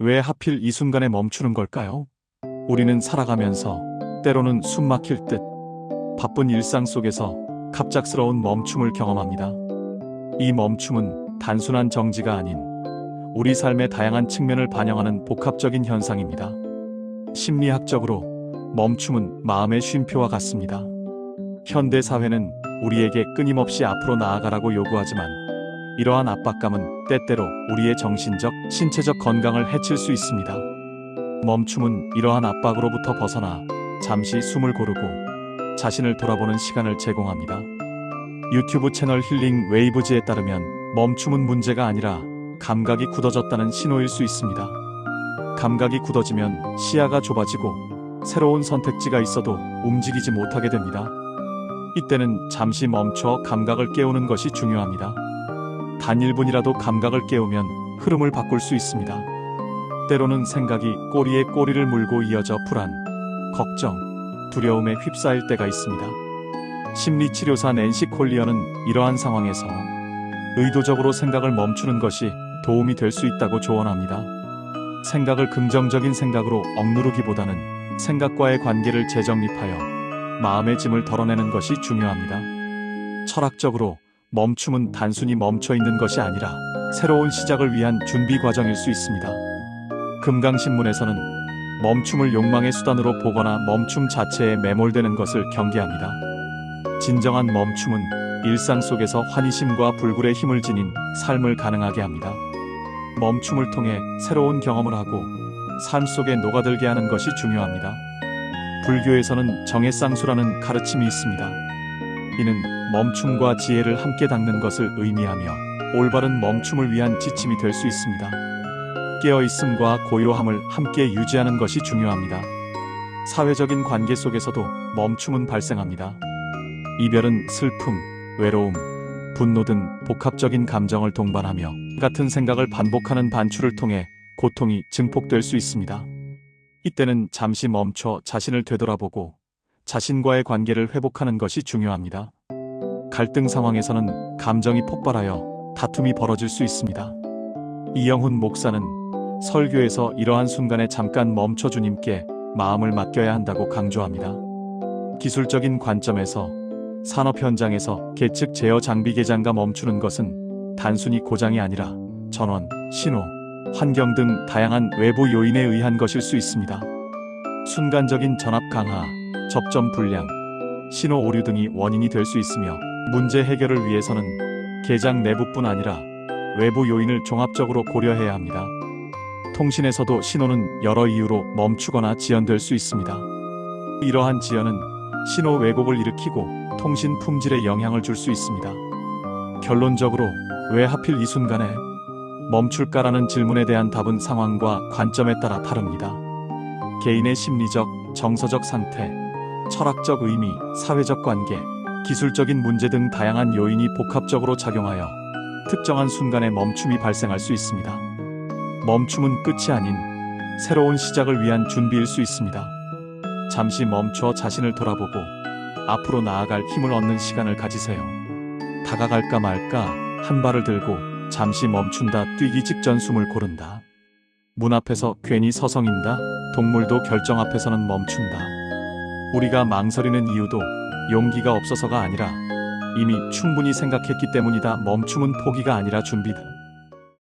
왜 하필 이 순간에 멈추는 걸까요? 우리는 살아가면서 때로는 숨 막힐 듯 바쁜 일상 속에서 갑작스러운 멈춤을 경험합니다. 이 멈춤은 단순한 정지가 아닌 우리 삶의 다양한 측면을 반영하는 복합적인 현상입니다. 심리학적으로 멈춤은 마음의 쉼표와 같습니다. 현대 사회는 우리에게 끊임없이 앞으로 나아가라고 요구하지만 이러한 압박감은 때때로 우리의 정신적, 신체적 건강을 해칠 수 있습니다. 멈춤은 이러한 압박으로부터 벗어나 잠시 숨을 고르고 자신을 돌아보는 시간을 제공합니다. 유튜브 채널 힐링 웨이브즈에 따르면 멈춤은 문제가 아니라 감각이 굳어졌다는 신호일 수 있습니다. 감각이 굳어지면 시야가 좁아지고 새로운 선택지가 있어도 움직이지 못하게 됩니다. 이때는 잠시 멈춰 감각을 깨우는 것이 중요합니다. 단 1분이라도 감각을 깨우면 흐름을 바꿀 수 있습니다. 때로는 생각이 꼬리에 꼬리를 물고 이어져 불안, 걱정, 두려움에 휩싸일 때가 있습니다. 심리치료사 낸시 콜리어는 이러한 상황에서 의도적으로 생각을 멈추는 것이 도움이 될 수 있다고 조언합니다. 생각을 긍정적인 생각으로 억누르기보다는 생각과의 관계를 재정립하여 마음의 짐을 덜어내는 것이 중요합니다. 철학적으로 멈춤은 단순히 멈춰 있는 것이 아니라 새로운 시작을 위한 준비 과정일 수 있습니다. 금강신문에서는 멈춤을 욕망의 수단으로 보거나 멈춤 자체에 매몰되는 것을 경계합니다. 진정한 멈춤은 일상 속에서 환희심과 불굴의 힘을 지닌 삶을 가능하게 합니다. 멈춤을 통해 새로운 경험을 하고 삶 속에 녹아들게 하는 것이 중요합니다. 불교에서는 정해쌍수라는 가르침이 있습니다. 이는 멈춤과 지혜를 함께 닦는 것을 의미하며 올바른 멈춤을 위한 지침이 될 수 있습니다. 깨어있음과 고요함을 함께 유지하는 것이 중요합니다. 사회적인 관계 속에서도 멈춤은 발생합니다. 이별은 슬픔, 외로움, 분노 등 복합적인 감정을 동반하며 같은 생각을 반복하는 반추를 통해 고통이 증폭될 수 있습니다. 이때는 잠시 멈춰 자신을 되돌아보고 자신과의 관계를 회복하는 것이 중요합니다. 갈등 상황에서는 감정이 폭발하여 다툼이 벌어질 수 있습니다. 이영훈 목사는 설교에서 이러한 순간에 잠깐 멈춰 주님께 마음을 맡겨야 한다고 강조합니다. 기술적인 관점에서 산업 현장에서 계측 제어 장비 개장과 멈추는 것은 단순히 고장이 아니라 전원, 신호, 환경 등 다양한 외부 요인에 의한 것일 수 있습니다. 순간적인 전압 강화, 접점 불량, 신호 오류 등이 원인이 될 수 있으며 문제 해결을 위해서는 개장 내부뿐 아니라 외부 요인을 종합적으로 고려해야 합니다. 통신에서도 신호는 여러 이유로 멈추거나 지연될 수 있습니다. 이러한 지연은 신호 왜곡을 일으키고 통신 품질에 영향을 줄 수 있습니다. 결론적으로 왜 하필 이 순간에 멈출까라는 질문에 대한 답은 상황과 관점에 따라 다릅니다. 개인의 심리적, 정서적 상태, 철학적 의미, 사회적 관계, 기술적인 문제 등 다양한 요인이 복합적으로 작용하여 특정한 순간에 멈춤이 발생할 수 있습니다. 멈춤은 끝이 아닌 새로운 시작을 위한 준비일 수 있습니다. 잠시 멈춰 자신을 돌아보고 앞으로 나아갈 힘을 얻는 시간을 가지세요. 다가갈까 말까 한 발을 들고 잠시 멈춘다 뛰기 직전 숨을 고른다. 문 앞에서 괜히 서성인다. 동물도 결정 앞에서는 멈춘다. 우리가 망설이는 이유도 용기가 없어서가 아니라 이미 충분히 생각했기 때문이다. 멈춤은 포기가 아니라 준비다.